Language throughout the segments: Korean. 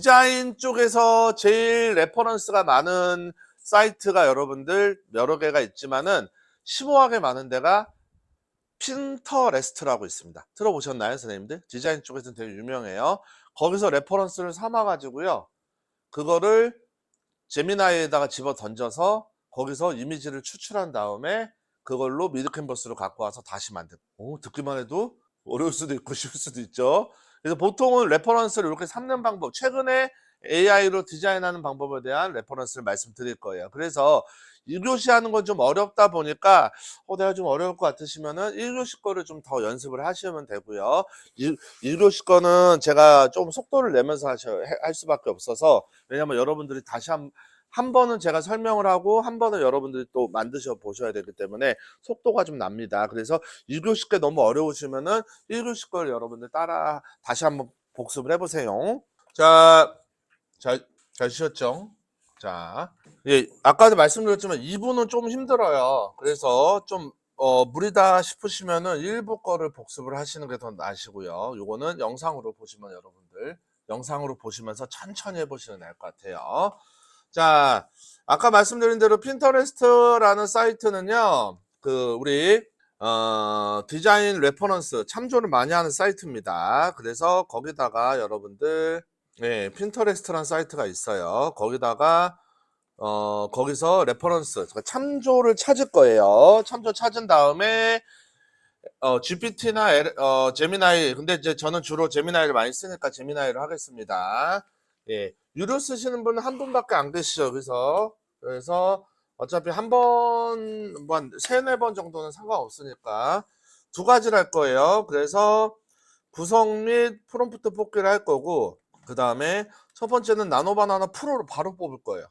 디자인 쪽에서 제일 레퍼런스가 많은 사이트가 여러분들 여러 개가 있지만은 심오하게 많은 데가 핀터레스트라고 있습니다. 들어보셨나요, 선생님들? 디자인 쪽에서는 되게 유명해요. 거기서 레퍼런스를 삼아가지고요. 그거를 제미나이에다가 집어 던져서 거기서 이미지를 추출한 다음에 그걸로 미드 캔버스로 갖고 와서 다시 만든. 오, 듣기만 해도 어려울 수도 있고 쉬울 수도 있죠. 그래서 보통은 레퍼런스를 이렇게 삼는 방법, 최근에 AI로 디자인하는 방법에 대한 레퍼런스를 말씀드릴 거예요. 그래서 1교시 하는 건 좀 어렵다 보니까 어, 내가 좀 어려울 것 같으시면은 1교시 거를 좀 더 연습을 하시면 되고요. 1, 1교시 거는 제가 좀 속도를 내면서 하셔, 해- 할 수밖에 없어서 왜냐면 여러분들이 다시 한, 한 번은 제가 설명을 하고 한 번은 여러분들이 또 만드셔 보셔야 되기 때문에 속도가 좀 납니다. 그래서 1교시 게 너무 어려우시면은 1교시 걸 여러분들 따라 다시 한번 복습을 해보세요. 자, 잘, 잘 쉬었죠? 자, 예, 아까도 말씀드렸지만 2부는 좀 힘들어요. 그래서 좀, 어, 무리다 싶으시면은 1부 거를 복습을 하시는 게 더 나으시고요. 요거는 영상으로 보시면 여러분들, 영상으로 보시면서 천천히 게 나을 것 같아요. 자, 아까 말씀드린 대로 핀터레스트라는 사이트는요, 그, 우리, 어, 디자인 레퍼런스 참조를 많이 하는 사이트입니다. 그래서 거기다가 여러분들, 네, 핀터레스트라는 사이트가 있어요. 거기다가, 어, 거기서 레퍼런스, 그러니까 참조를 찾을 거예요. 참조 찾은 다음에, 어, GPT나 어, 제미나이, 근데 이제 저는 주로 제미나이를 많이 쓰니까 제미나이를 하겠습니다. 예, 유료 쓰시는 분은 한 분밖에 안 계시죠. 그래서, 그래서 어차피 한 번, 뭐한 세네 번 정도는 상관없으니까 두 가지를 할 거예요. 그래서 구성 및 프롬프트 뽑기를 할 거고, 그 다음에 첫 번째는 나노바나나 프로로 바로 뽑을 거예요.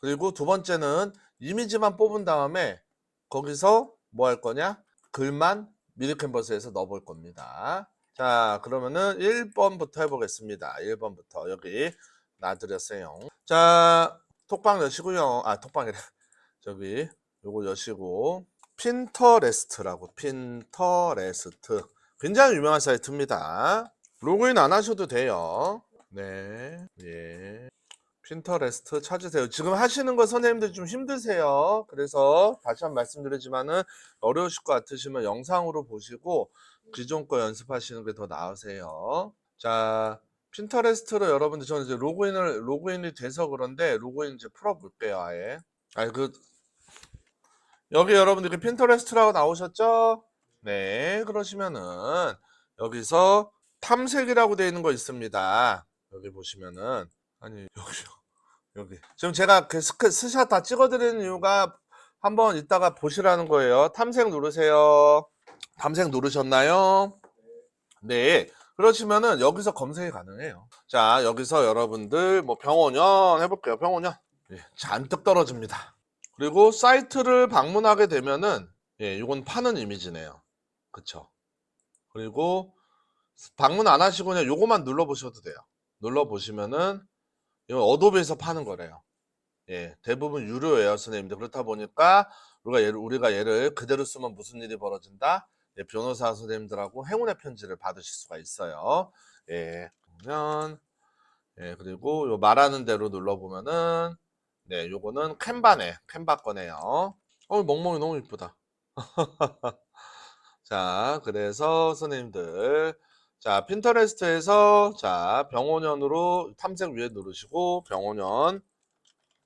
그리고 두 번째는 이미지만 뽑은 다음에 거기서 뭐 할 거냐? 글만 미드 캔버스에서 넣어볼 겁니다. 자, 그러면은 1번부터 해보겠습니다. 1번부터 여기 놔드렸어요. 자, 톡방 여시고요. 아, 톡방이래. 저기 요거 여시고 핀터레스트라고 핀터레스트 굉장히 유명한 사이트입니다. 로그인 안 하셔도 돼요. 네, 예. 핀터레스트 찾으세요. 지금 하시는 거 선생님들 좀 힘드세요. 그래서 다시 한 번 말씀드리지만은 어려우실 것 같으시면 영상으로 보시고 기존 거 연습하시는 게 더 나으세요. 자, 핀터레스트로 여러분들 저는 이제 로그인을 로그인이 돼서 그런데 로그인 이제 풀어볼게요, 아예. 아니 그 여기 여러분들 그 핀터레스트라고 나오셨죠? 네, 그러시면은 여기서 탐색이라고 되어 있는 거 있습니다. 여기 보시면은 아니 여기요 여기 지금 제가 그 스크, 스샷 다 찍어드리는 이유가 한번 이따가 보시라는 거예요. 탐색 누르세요. 탐색 누르셨나요? 네. 그러시면은 여기서 검색이 가능해요. 자, 여기서 여러분들 뭐 병원연 해볼게요. 병원연. 예, 잔뜩 떨어집니다. 그리고 사이트를 방문하게 되면은 예, 이건 파는 이미지네요. 그쵸? 그리고 방문 안 하시고 그냥 요거만 눌러보셔도 돼요. 눌러보시면은 이건 어도비에서 파는 거래요. 예, 대부분 유료예요, 선생님들. 그렇다 보니까 우리가 얘를, 우리가 얘를 그대로 쓰면 무슨 일이 벌어진다? 예, 변호사 선생님들하고 행운의 편지를 받으실 수가 있어요. 예, 보면 예, 그리고 요 말하는 대로 눌러보면은 네, 요거는 캔바네, 캔바 거네요. 어, 멍멍이 너무 이쁘다. 자, 그래서 선생님들 자, 핀터레스트에서 자, 병원연으로 탐색 위에 누르시고 병원연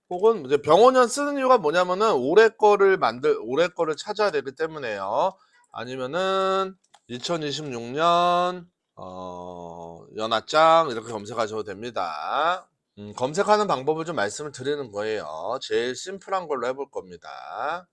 혹은 이제 병원연 쓰는 이유가 뭐냐면은 올해 거를 만들 올해 거를 찾아야 되기 때문에요. 아니면은 2026년 어, 연합장 이렇게 검색하셔도 됩니다. 음, 검색하는 방법을 좀 말씀을 드리는 거예요. 제일 심플한 걸로 해볼 겁니다.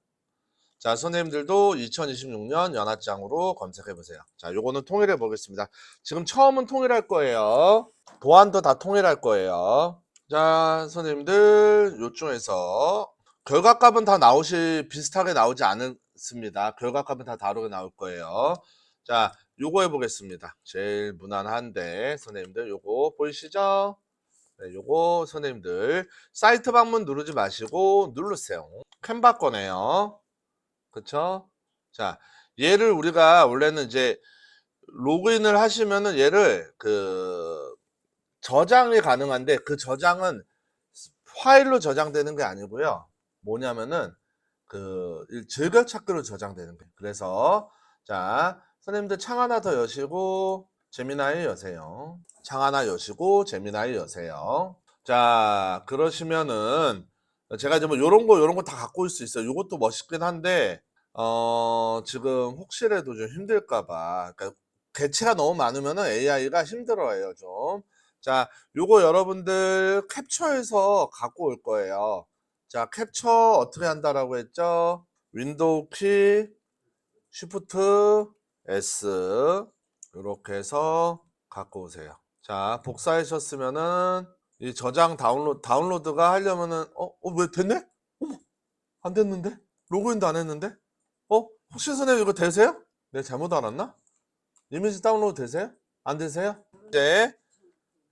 자, 선생님들도 2026년 연합장으로 검색해 보세요. 자, 요거는 통일해 보겠습니다. 지금 처음은 통일할 거예요. 보안도 다 통일할 거예요. 자, 선생님들 요중에서 결과값은 다 나오시 비슷하게 나오지 않습니다. 결과값은 다 다르게 나올 거예요. 자, 요거 해보겠습니다. 제일 무난한데 선생님들 요거 보이시죠? 네, 요거 선생님들 사이트 방문 누르지 마시고 누르세요. 캔바 거네요. 그쵸? 자, 얘를 우리가 원래는 이제 로그인을 하시면은 얘를 그 저장이 가능한데 그 저장은 파일로 저장되는 게 아니고요. 뭐냐면은 그 즐겨 찾기로 저장되는 거예요. 그래서 자 선생님들 창 하나 더 여시고 재미나이 여세요. 창 하나 여시고 재미나이 여세요. 자 그러시면은 제가 이제 뭐 요런 거 요런 거 다 갖고 올 수 있어요. 요것도 멋있긴 한데 어 지금 혹시라도 좀 힘들까봐 그러니까 개체가 너무 많으면은 AI가 힘들어해요 좀. 자 요거 여러분들 캡처해서 갖고 올 거예요. 자 캡처 어떻게 한다라고 했죠? 윈도우 키 쉬프트 S 이렇게 해서 갖고 오세요. 자 복사하셨으면은 이 저장 다운로드 다운로드가 하려면은 어왜 됐네? 어머 안 됐는데? 로그인도 안 했는데? 어 혹시 선생님 이거 되세요? 네 잘못 알았나? 이미지 다운로드 되세요? 안 되세요? 네.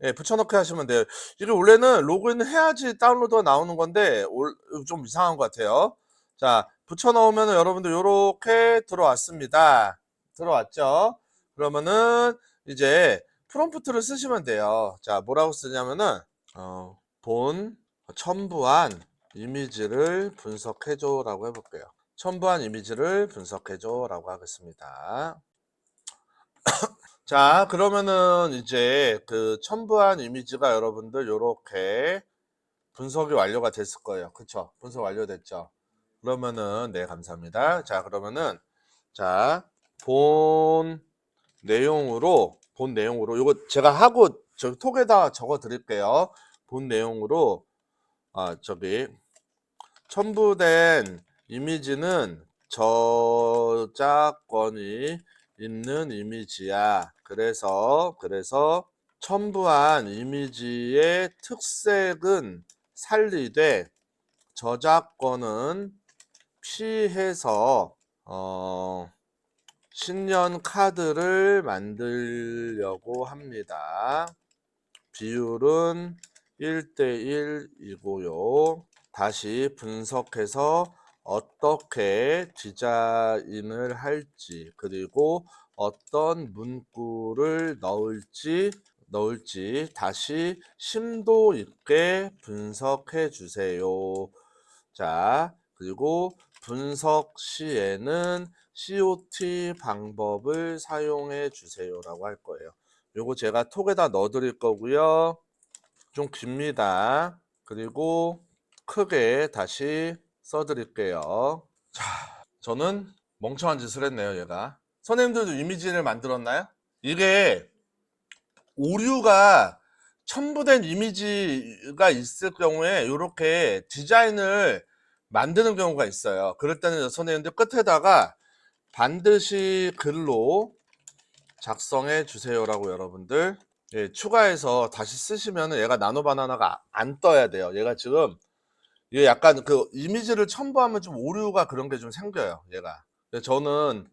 예, 붙여넣기 하시면 돼요. 이게 원래는 로그인을 해야지 다운로드가 나오는 건데 올- 좀 이상한 것 같아요. 자, 붙여넣으면 여러분들 이렇게 들어왔습니다. 들어왔죠? 그러면은 이제 프롬프트를 쓰시면 돼요. 자, 뭐라고 쓰냐면은 어, 본 첨부한 이미지를 분석해줘라고 해볼게요. 첨부한 이미지를 분석해줘라고 하겠습니다. 자, 그러면은 이제 그 첨부한 이미지가 여러분들 요렇게 분석이 완료가 됐을 거예요. 그쵸? 분석 완료됐죠? 그러면은, 네, 감사합니다. 자, 그러면은, 자, 본 내용으로, 본 내용으로, 요거 제가 하고, 저기 톡에다 적어 드릴게요. 본 내용으로, 아, 저기, 첨부된 이미지는 저작권이 있는 이미지야. 그래서 그래서 첨부한 이미지의 특색은 살리되 저작권은 피해서 어, 신년 카드를 만들려고 합니다. 비율은 1대1이고요. 다시 분석해서 어떻게 디자인을 할지 그리고 어떤 문구를 넣을지 넣을지 다시 심도 있게 분석해 주세요. 자, 그리고 분석 시에는 COT 방법을 사용해 주세요라고 할 거예요. 요거 제가 톡에다 넣어 드릴 거고요. 좀 깁니다. 그리고 크게 다시 써 드릴게요. 자, 저는 멍청한 짓을 했네요, 얘가. 선생님들도 이미지를 만들었나요? 이게 오류가 첨부된 이미지가 있을 경우에 이렇게 디자인을 만드는 경우가 있어요. 그럴 때는 선생님들 끝에다가 반드시 글로 작성해 주세요라고 여러분들 예, 추가해서 다시 쓰시면 얘가 나노 바나나가 안 떠야 돼요. 얘가 지금 얘 약간 그 이미지를 첨부하면 좀 오류가 그런 게 좀 생겨요. 얘가. 저는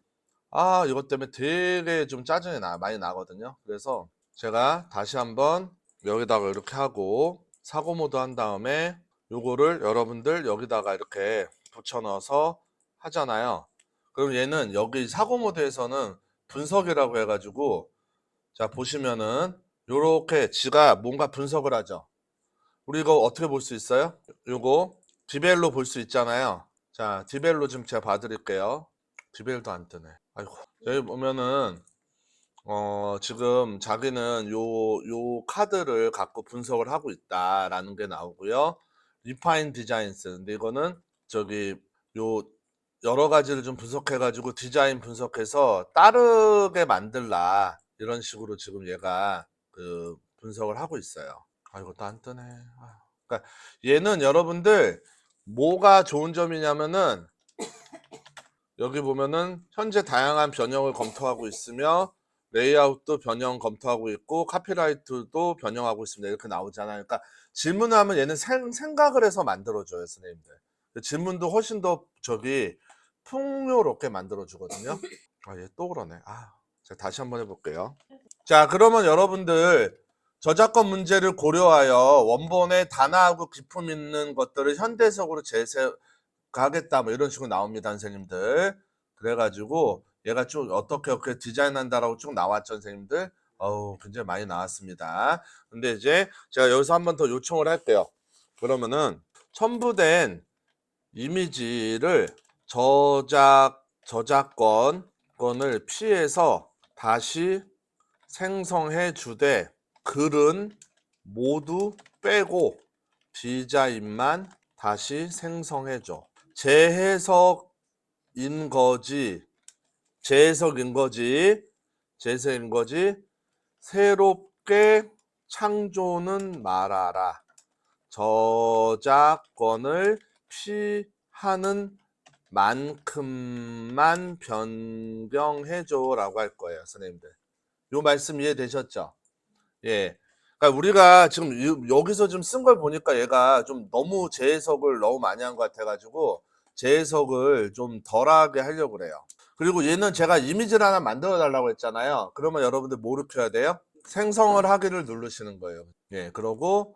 아 이것 때문에 되게 좀 짜증이 나 많이 나거든요. 그래서 제가 다시 한번 여기다가 이렇게 하고 사고 모드 한 다음에 요거를 여러분들 여기다가 이렇게 붙여 넣어서 하잖아요. 그럼 얘는 여기 사고 모드에서는 분석이라고 해가지고 자 보시면은 요렇게 지가 뭔가 분석을 하죠. 우리 이거 어떻게 볼 수 있어요? 요거 디벨로 볼 수 있잖아요. 자 디벨로 지금 제가 봐드릴게요. 디벨도 안 뜨네. 아이고 여기 보면은 어 지금 자기는 요 요 카드를 갖고 분석을 하고 있다라는 게 나오고요. 리파인 디자인스 근데 이거는 저기 요 여러 가지를 좀 분석해 가지고 디자인 분석해서 따르게 만들라 이런 식으로 지금 얘가 그 분석을 하고 있어요. 아 이것도 안 뜨네. 아. 그러니까 얘는 여러분들 뭐가 좋은 점이냐면은 여기 보면은 현재 다양한 변형을 검토하고 있으며 레이아웃도 변형 검토하고 있고 카피라이트도 변형하고 있습니다. 이렇게 나오잖아요. 그러니까 질문을 하면 얘는 생, 생각을 해서 만들어줘요, 선생님들. 그 질문도 훨씬 더 저기 풍요롭게 만들어주거든요. 아, 얘 또 그러네. 아, 제가 다시 한번 해볼게요. 자, 그러면 여러분들 저작권 문제를 고려하여 원본의 단아하고 기품 있는 것들을 현대적으로 재해 가겠다 뭐 이런 식으로 나옵니다, 선생님들. 그래가지고 얘가 쭉 어떻게 어떻게 디자인한다라고 쭉 나왔죠, 선생님들. 어우, 굉장히 많이 나왔습니다. 근데 이제 제가 여기서 한 번 더 요청을 할게요. 그러면은 첨부된 이미지를 저작, 저작권, 권을 피해서 다시 생성해 주되 글은 모두 빼고 디자인만 다시 생성해 줘. 재해석인 거지. 재해석인 거지. 재해석인 거지. 새롭게 창조는 말아라. 저작권을 피하는 만큼만 변경해줘 라고 할 거예요, 선생님들. 요 말씀 이해되셨죠? 예. 그러니까 우리가 지금 이- 여기서 좀 쓴 걸 보니까 얘가 좀 너무 재해석을 너무 많이 한 것 같아가지고 재해석을 좀 덜하게 하려고 그래요. 그리고 얘는 제가 이미지를 하나 만들어 달라고 했잖아요. 그러면 여러분들 뭐 켜야 돼요? 생성을 하기를 누르시는 거예요. 예, 그러고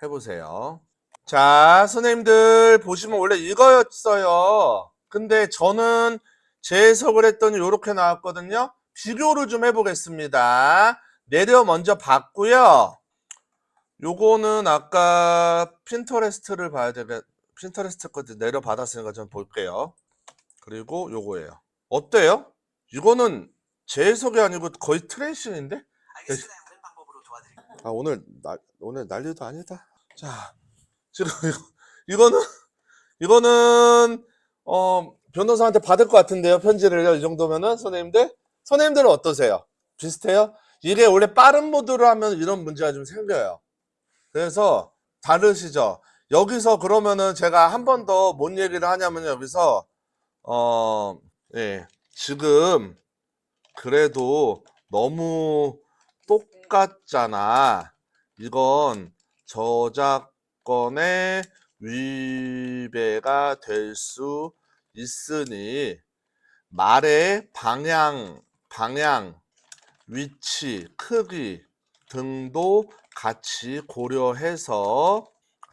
해보세요. 자, 선생님들 보시면 원래 이거였어요. 근데 저는 재해석을 했더니 이렇게 나왔거든요. 비교를 좀 해보겠습니다. 내려 먼저 봤고요. 요거는 아까 핀터레스트를 봐야 되겠, 핀터레스트 거 내려 받았으니까 좀 볼게요. 그리고 요거예요. 어때요? 이거는 재해석이 아니고 거의 트레이싱인데? 알겠습니다. 다른 방법으로 도와드릴게요. 아 오늘 나, 오늘 난리도 아니다. 자 지금 이거, 이거는 이거는 어 변호사한테 받을 것 같은데요 편지를요 이 정도면은 선생님들 선생님들은 어떠세요? 비슷해요? 이게 원래 빠른 모드로 하면 이런 문제가 좀 생겨요. 그래서 다르시죠? 여기서 그러면은 제가 한 번 더 뭔 얘기를 하냐면 여기서 어 예, 지금 그래도 너무 똑같잖아. 이건 저작권의 위배가 될 수 있으니 말의 방향, 방향, 위치, 크기 등도 같이 고려해서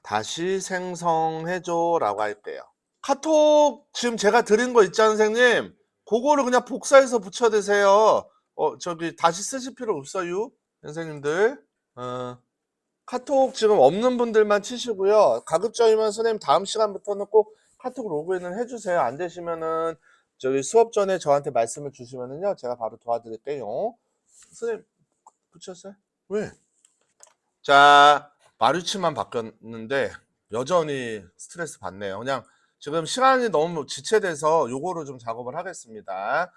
다시 생성해줘라고 할게요. 카톡 지금 제가 드린 거 있잖아요, 선생님. 그거를 그냥 복사해서 붙여대세요. 어, 저기 다시 쓰실 필요 없어요, 선생님들. 어, 카톡 지금 없는 분들만 치시고요. 가급적이면 선생님 다음 시간부터는 꼭 카톡 로그인을 해주세요. 안 되시면은 저기 수업 전에 저한테 말씀을 주시면은요, 제가 바로 도와드릴게요. 선생님 붙였어요? 왜? 자, 마루치만 바뀌었는데 여전히 스트레스 받네요. 그냥 지금 시간이 너무 지체돼서 요거를 좀 작업을 하겠습니다.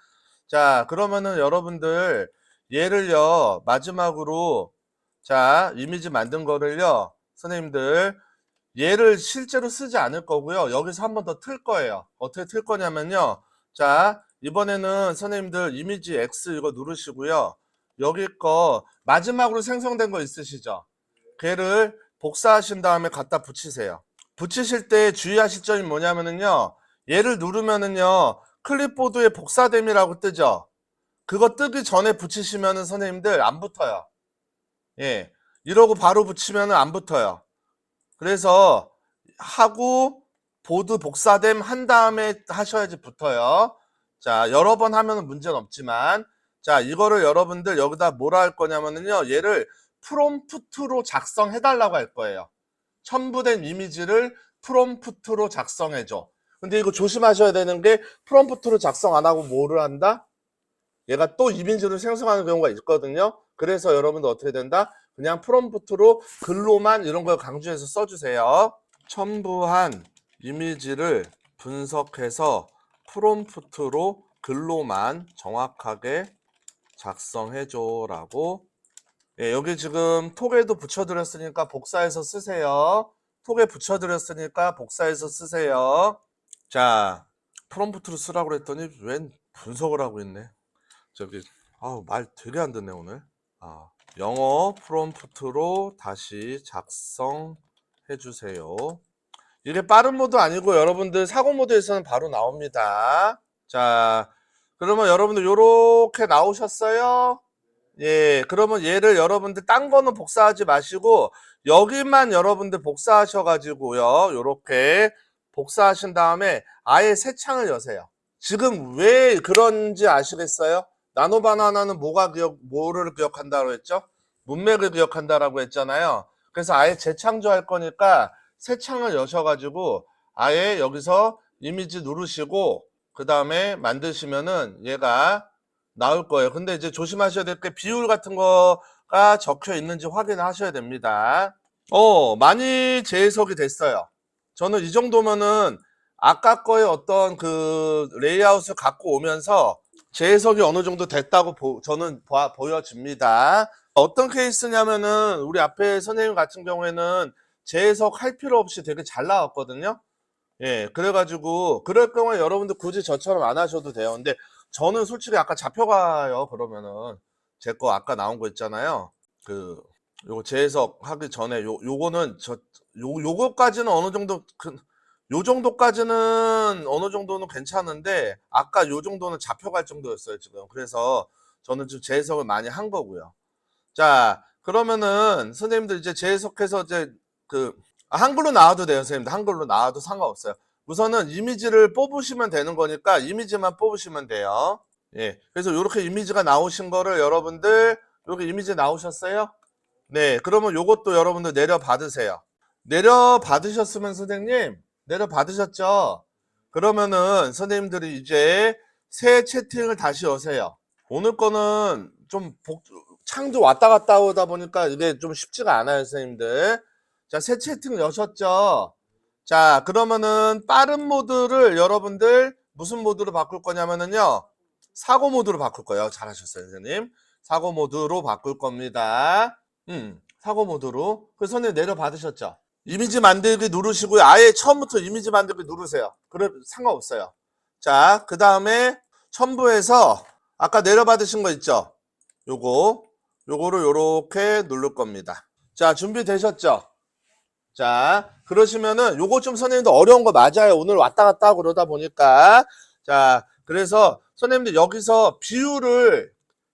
자, 그러면은 여러분들 얘를요, 마지막으로 자, 이미지 만든 거를요, 선생님들 얘를 실제로 쓰지 않을 거고요. 여기서 한 번 더 틀 거예요. 어떻게 틀 거냐면요. 자, 이번에는 선생님들 이미지 X 이거 누르시고요. 여기 거 마지막으로 생성된 거 있으시죠? 걔를 복사하신 다음에 갖다 붙이세요. 붙이실 때 주의하실 점이 뭐냐면은요. 얘를 누르면은요. 클립보드에 복사됨이라고 뜨죠. 그거 뜨기 전에 붙이시면은 선생님들 안 붙어요. 예. 이러고 바로 붙이면은 안 붙어요. 그래서 하고 보드 복사됨 한 다음에 하셔야지 붙어요. 자, 여러 번 하면은 문제는 없지만 자, 이거를 여러분들 여기다 뭐라 할 거냐면은요. 얘를 프롬프트로 작성해 달라고 할 거예요. 첨부된 이미지를 프롬프트로 작성해 줘. 근데 이거 조심하셔야 되는 게 프롬프트로 작성 안 하고 뭐를 한다? 얘가 또 이미지를 생성하는 경우가 있거든요. 그래서 여러분들 어떻게 된다? 그냥 프롬프트로 글로만 이런 걸 강조해서 써주세요. 첨부한 이미지를 분석해서 프롬프트로 글로만 정확하게 작성해줘라고. 예, 여기 지금 톡에도 붙여드렸으니까 복사해서 쓰세요. 톡에 붙여드렸으니까 복사해서 쓰세요. 자, 프롬프트로 쓰라고 그랬더니 웬 분석을 하고 있네. 저기, 아우, 말 되게 안 듣네, 오늘. 아, 영어 프롬프트로 다시 작성해 주세요. 이게 빠른 모드 아니고 여러분들 사고 모드에서는 바로 나옵니다. 자, 그러면 여러분들 요렇게 나오셨어요? 예, 그러면 얘를 여러분들 딴 거는 복사하지 마시고 여기만 여러분들 복사하셔 가지고요. 요렇게 복사하신 다음에 아예 새 창을 여세요. 지금 왜 그런지 아시겠어요? 나노 바나나는 뭐가 기억, 뭐를 기억한다고 했죠? 문맥을 기억한다라고 했잖아요. 그래서 아예 재창조할 거니까 새 창을 여셔 가지고 아예 여기서 이미지 누르시고 그 다음에 만드시면은 얘가 나올 거예요. 근데 이제 조심하셔야 될 게 비율 같은 거가 적혀 있는지 확인을 하셔야 됩니다. 어, 많이 재해석이 됐어요. 저는 이 정도면은 아까 거의 어떤 그 레이아웃을 갖고 오면서 재해석이 어느 정도 됐다고 보- 저는 봐- 보여집니다. 어떤 케이스냐면은 우리 앞에 선생님 같은 경우에는 재해석 할 필요 없이 되게 잘 나왔거든요. 예, 그래가지고 그럴 경우에 여러분들 굳이 저처럼 안 하셔도 돼요. 근데 저는 솔직히 아까 잡혀가요. 그러면은 제 거 아까 나온 거 있잖아요. 그 요거 재해석 하기 전에 요 요거는 저 요 요거까지는 어느 정도 그, 요 정도까지는 어느 정도는 괜찮은데 아까 요 정도는 잡혀갈 정도였어요 지금. 그래서 저는 좀 재해석을 많이 한 거고요. 자 그러면은 선생님들 이제 재해석해서 이제 그 아, 한글로 나와도 돼요 선생님들 한글로 나와도 상관없어요. 우선은 이미지를 뽑으시면 되는 거니까 이미지만 뽑으시면 돼요. 예. 그래서 이렇게 이미지가 나오신 거를 여러분들 이렇게 이미지 나오셨어요? 네. 그러면 요것도 여러분들 내려 받으세요. 내려 받으셨으면 선생님 내려 받으셨죠? 그러면은 선생님들이 이제 새 채팅을 다시 여세요. 오늘 거는 좀 복, 창조 왔다 갔다 오다 보니까 이게 좀 쉽지가 않아요, 선생님들. 자, 새 채팅 여셨죠? 자, 그러면은 빠른 모드를 여러분들 무슨 모드로 바꿀 거냐면은요. 사고 모드로 바꿀 거예요. 잘하셨어요, 선생님. 사고 모드로 바꿀 겁니다. 음, 사고 모드로. 그 선생님 내려 받으셨죠? 이미지 만들기 누르시고요. 아예 처음부터 이미지 만들기 누르세요. 그래 상관없어요. 자, 그 다음에 첨부해서 아까 내려 받으신 거 있죠? 요거, 요거를 요렇게 누를 겁니다. 자, 준비되셨죠? 자, 그러시면은 요거 좀 선생님도 어려운 거 맞아요. 오늘 왔다 갔다 그러다 보니까. 자, 그래서 선생님들 여기서 비율을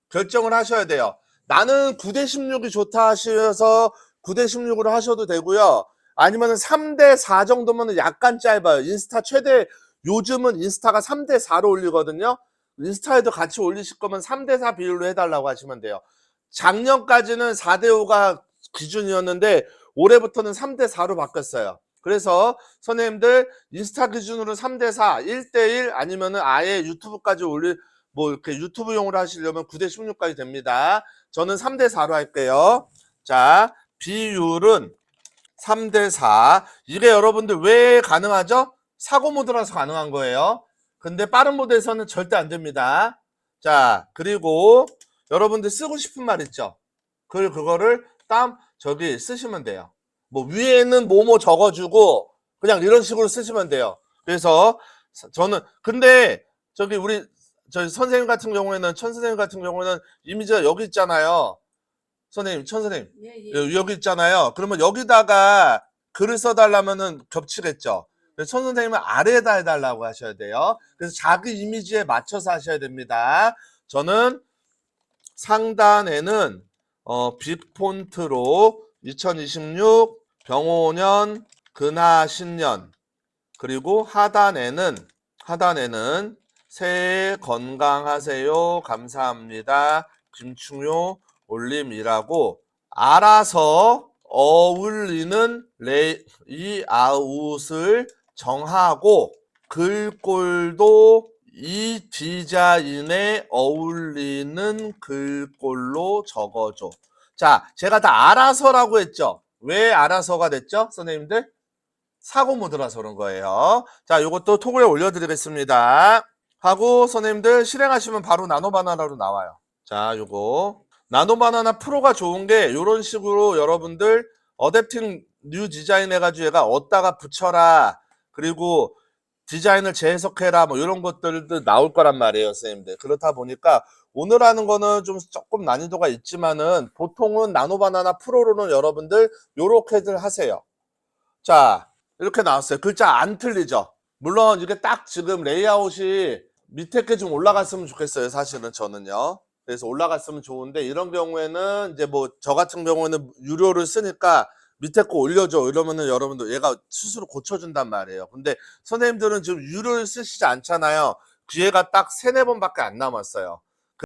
결정을 하셔야 돼요. 나는 9대 16이 좋다 하셔서 9대 16으로 하셔도 되고요. 아니면은 3대 4 정도면 약간 짧아요. 인스타 최대 요즘은 인스타가 3대 4로 올리거든요. 인스타에도 같이 올리실 거면 3대 4 비율로 해달라고 하시면 돼요. 작년까지는 4대 5가 기준이었는데 올해부터는 3대 4로 바뀌었어요. 그래서 선생님들 인스타 기준으로 3대 4, 1대 1 아니면은 아예 유튜브까지 올릴 뭐 이렇게 유튜브용으로 하시려면 9대 16까지 됩니다. 저는 3대 4로 할게요. 자, 비율은 3대 4. 이게 여러분들 왜 가능하죠? 사고 모드라서 가능한 거예요. 근데 빠른 모드에서는 절대 안 됩니다. 자, 그리고 여러분들 쓰고 싶은 말 있죠? 그, 그거를 땀, 저기 쓰시면 돼요. 뭐 위에는 뭐뭐 적어주고 그냥 이런 식으로 쓰시면 돼요. 그래서 사- 저는, 근데 저기 우리 저희 선생님 같은 경우에는 천 선생님 같은 경우에는 이미지가 여기 있잖아요. 선생님, 천 선생님. 예, 예. 여- 여기 있잖아요. 그러면 여기다가 글을 써달라면은 겹치겠죠. 천 선생님은 아래에다 해달라고 하셔야 돼요. 그래서 자기 이미지에 맞춰서 하셔야 됩니다. 저는 상단에는 어, 빅 폰트로 2026 병오년 근하 신년 그리고 하단에는 하단에는 새해 건강하세요. 감사합니다. 김충효 올림이라고 알아서 어울리는 레, 이 아웃을 정하고 글꼴도 이 디자인에 어울리는 글꼴로 적어줘. 자, 제가 다 알아서라고 했죠. 왜 알아서가 됐죠, 선생님들? 사고 모드라서 그런 거예요. 자, 요것도 톡에 올려드리겠습니다. 하고 선생님들 실행하시면 바로 나노바나나로 나와요. 자, 요거 나노바나나 프로가 좋은 게 이런 식으로 여러분들 어댑팅 뉴 디자인 해가지고 얘가 어디다가 붙여라 그리고 디자인을 재해석해라 뭐 이런 것들도 나올 거란 말이에요 선생님들. 그렇다 보니까 오늘 하는 거는 좀 조금 난이도가 있지만은 보통은 나노바나나 프로로는 여러분들 요렇게들 하세요. 자 이렇게 나왔어요. 글자 안 틀리죠? 물론 이게 딱 지금 레이아웃이 밑에 게 좀 올라갔으면 좋겠어요 사실은 저는요. 그래서 올라갔으면 좋은데 이런 경우에는 이제 뭐 저 같은 경우에는 유료를 쓰니까 밑에 거 올려줘 이러면은 여러분들 얘가 스스로 고쳐준단 말이에요. 근데 선생님들은 지금 유료를 쓰시지 않잖아요. 기회가 딱 세네 번밖에 안 남았어요.